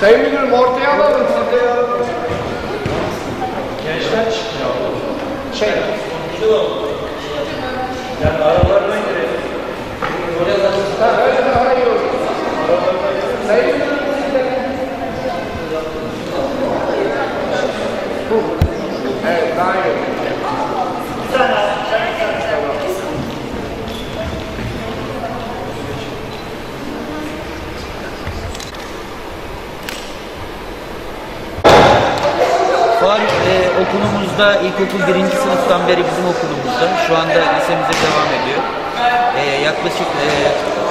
Sayın Müdürüm ortaya alalım. Gençler çıkmıyor. Şey, Yani aralarına girelim. ha, öyle daha iyi olur. Sayın Müdürüm siz de- Bu. Evet daha iyi olur. Faruk e, okulumuzda ilkokul birinci sınıftan beri bizim okulumuzda. Şu anda lisemize devam ediyor. E, yaklaşık e,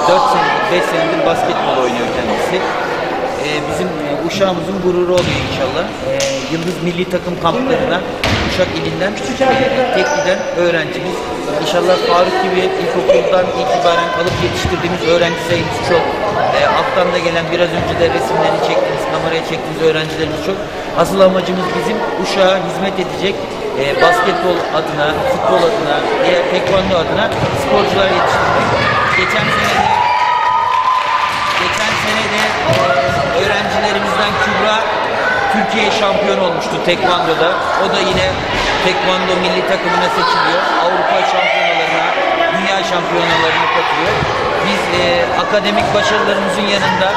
4 senedir, 5 senedir basketbol oynuyor kendisi. E, bizim e, uşağımızın gururu oluyor inşallah. E, Yıldız Milli Takım kamplarına Uşak ilinden tek giden öğrencimiz. İnşallah Faruk gibi ilkokuldan itibaren alıp yetiştirdiğimiz öğrenci sayımız çok. E, alttan da gelen biraz önce de resimlerini çektiğimiz, kameraya çektiğimiz öğrencilerimiz çok. Asıl amacımız bizim uşağa hizmet edecek e, basketbol adına, futbol adına, diğer tekvando adına sporcular yetiştirmek. Geçen sene Türkiye şampiyon olmuştu tekvandoda. O da yine tekvando milli takımına seçiliyor. Avrupa şampiyonalarına, dünya şampiyonalarına katılıyor. Biz e, akademik başarılarımızın yanında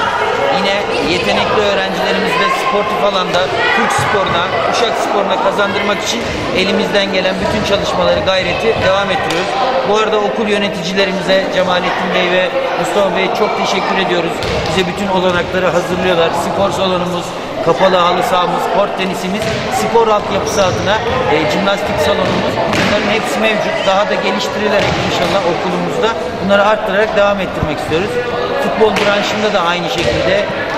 yine yetenekli öğrencilerimizle sportif alanda Türk sporuna, Uşak sporuna kazandırmak için elimizden gelen bütün çalışmaları, gayreti devam ettiriyoruz. Bu arada okul yöneticilerimize Cemalettin Bey ve Mustafa Bey çok teşekkür ediyoruz. Bize bütün olanakları hazırlıyorlar. Spor salonumuz, kapalı halı sahamız, kort tenisimiz, spor altyapısı adına e, jimnastik salonumuz. Bunların hepsi mevcut. Daha da geliştirilerek inşallah okulumuzda bunları arttırarak devam ettirmek istiyoruz. Futbol branşında da aynı şekilde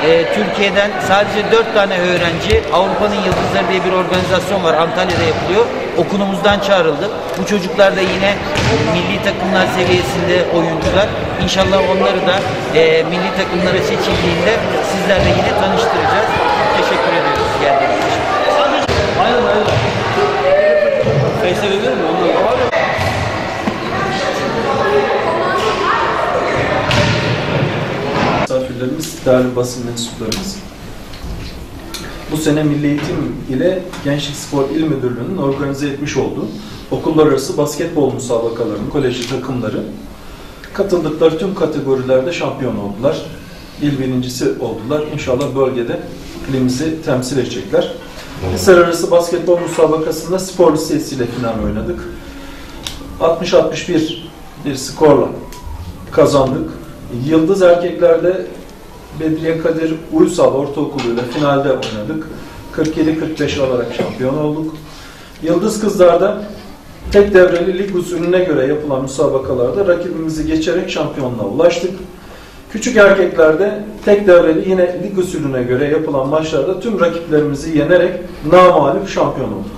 e, Türkiye'den sadece 4 tane öğrenci Avrupa'nın Yıldızları diye bir organizasyon var. Antalya'da yapılıyor. Okulumuzdan çağrıldı. Bu çocuklar da yine milli takımlar seviyesinde oyuncular. İnşallah onları da e, milli takımlara seçildiğinde sizlerle yine tanıştıracağız. Teşekkür ediyoruz geldiğiniz için. Aynen aynen. Face'e mi? Ondan. misafirlerimiz, değerli basın mensuplarımız. Bu sene Milli Eğitim ile Gençlik Spor İl Müdürlüğü'nün organize etmiş olduğu okullar arası basketbol müsabakalarının koleji takımları katıldıkları tüm kategorilerde şampiyon oldular. İl birincisi oldular. İnşallah bölgede ilimizi temsil edecekler. Hisar arası basketbol müsabakasında spor lisesiyle final oynadık. 60-61 bir skorla kazandık. Yıldız erkeklerde Bedriye Kadir Uysal Ortaokulu ile finalde oynadık. 47-45 alarak şampiyon olduk. Yıldız kızlarda tek devreli lig usulüne göre yapılan müsabakalarda rakibimizi geçerek şampiyonluğa ulaştık. Küçük erkeklerde tek devreli yine lig usulüne göre yapılan maçlarda tüm rakiplerimizi yenerek namalip şampiyon olduk.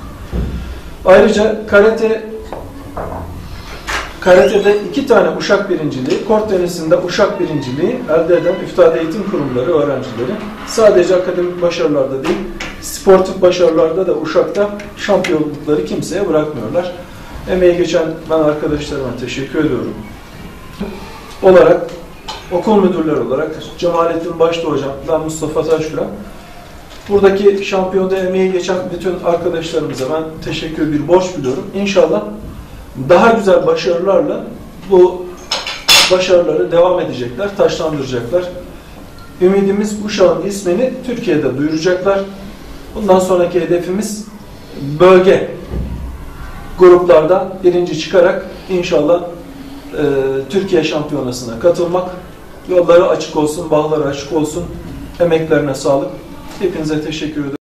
Ayrıca karate Karate'de iki tane Uşak birinciliği, kort tenisinde Uşak birinciliği elde eden Üftade Eğitim Kurumları öğrencileri sadece akademik başarılarda değil, sportif başarılarda da Uşak'ta şampiyonlukları kimseye bırakmıyorlar. Emeği geçen ben arkadaşlarıma teşekkür ediyorum. Olarak, okul müdürleri olarak Cemalettin Başta Hocam, ben Mustafa Taşkıran, buradaki şampiyonda emeği geçen bütün arkadaşlarımıza ben teşekkür bir borç biliyorum. İnşallah daha güzel başarılarla bu başarıları devam edecekler, taşlandıracaklar. Ümidimiz Uşak'ın ismini Türkiye'de duyuracaklar. Bundan sonraki hedefimiz bölge gruplardan birinci çıkarak inşallah e, Türkiye şampiyonasına katılmak. Yolları açık olsun, bağları açık olsun. Emeklerine sağlık. Hepinize teşekkür ederim.